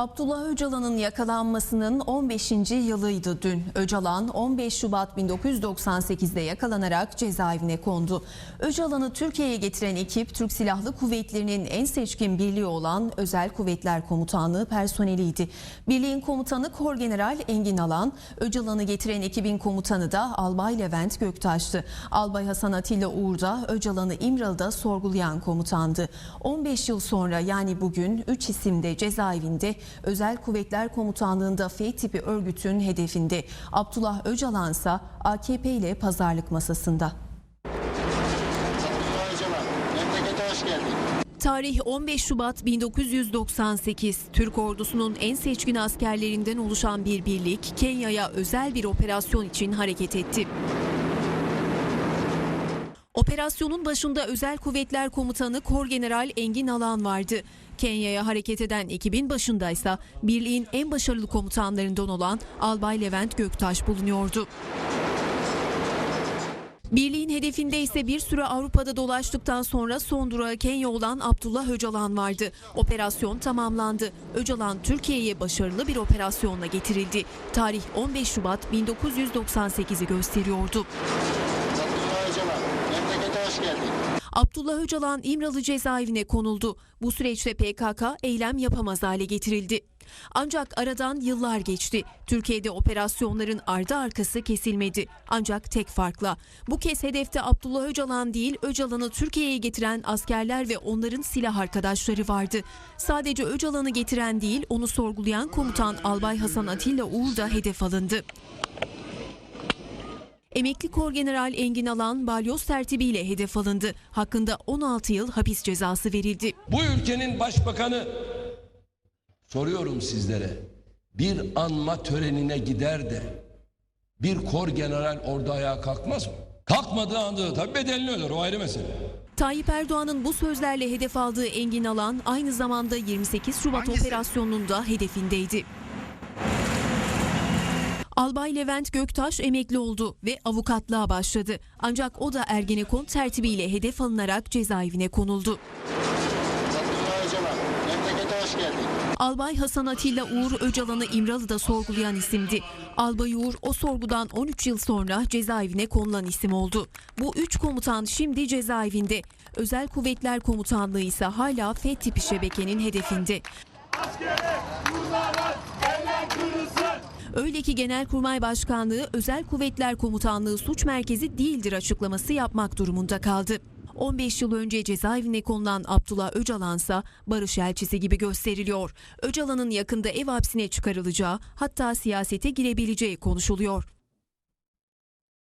Abdullah Öcalan'ın yakalanmasının 15. yılıydı dün. Öcalan 15 Şubat 1998'de yakalanarak cezaevine kondu. Öcalan'ı Türkiye'ye getiren ekip Türk Silahlı Kuvvetleri'nin en seçkin birliği olan Özel Kuvvetler Komutanlığı personeliydi. Birliğin komutanı Korgeneral Engin Alan, Öcalan'ı getiren ekibin komutanı da Albay Levent Göktaş'tı. Albay Hasan Atilla Uğur da Öcalan'ı İmralı'da sorgulayan komutandı. 15 yıl sonra yani bugün 3 isim de cezaevinde Özel Kuvvetler Komutanlığı'nda F tipi örgütün hedefinde. Abdullah Öcalan ise AKP ile pazarlık masasında. Tarih 15 Şubat 1998. Türk ordusunun en seçkin askerlerinden oluşan bir birlik Kenya'ya özel bir operasyon için hareket etti. Operasyonun başında Özel Kuvvetler Komutanı Korgeneral Engin Alan vardı. Kenya'ya hareket eden ekibin başındaysa birliğin en başarılı komutanlarından olan Albay Levent Göktaş bulunuyordu. Birliğin hedefinde ise bir süre Avrupa'da dolaştıktan sonra son durağı Kenya olan Abdullah Öcalan vardı. Operasyon tamamlandı. Öcalan Türkiye'ye başarılı bir operasyonla getirildi. Tarih 15 Şubat 1998'i gösteriyordu. Öcalan, memlekete hoş geldin. Abdullah Öcalan İmralı cezaevine konuldu. Bu süreçte PKK eylem yapamaz hale getirildi. Ancak aradan yıllar geçti. Türkiye'de operasyonların ardı arkası kesilmedi. Ancak tek farkla. Bu kez hedefte Abdullah Öcalan değil, Öcalan'ı Türkiye'ye getiren askerler ve onların silah arkadaşları vardı. Sadece Öcalan'ı getiren değil, onu sorgulayan komutan Albay Hasan Atilla Uğur da hedef alındı. Emekli Korgeneral Engin Alan balyoz tertibiyle hedef alındı. Hakkında 16 yıl hapis cezası verildi. Bu ülkenin başbakanı soruyorum sizlere bir anma törenine gider de bir kor general orada ayağa kalkmaz mı? Kalkmadığı anda da tabii bedelini öder o ayrı mesele. Tayyip Erdoğan'ın bu sözlerle hedef aldığı Engin Alan aynı zamanda 28 Şubat operasyonunun da hedefindeydi. Albay Levent Göktaş emekli oldu ve avukatlığa başladı. Ancak o da Ergenekon tertibiyle hedef alınarak cezaevine konuldu. Albay Hasan Atilla Uğur Öcalan'ı İmralı'da sorgulayan isimdi. Albay Uğur o sorgudan 13 yıl sonra cezaevine konulan isim oldu. Bu üç komutan şimdi cezaevinde. Özel Kuvvetler Komutanlığı ise hala F tipi şebekenin hedefinde. Öyle ki Genelkurmay Başkanlığı Özel Kuvvetler Komutanlığı Suç Merkezi değildir açıklaması yapmak durumunda kaldı. 15 yıl önce cezaevine konulan Abdullah Öcalan ise barış elçisi gibi gösteriliyor. Öcalan'ın yakında ev hapsine çıkarılacağı hatta siyasete girebileceği konuşuluyor.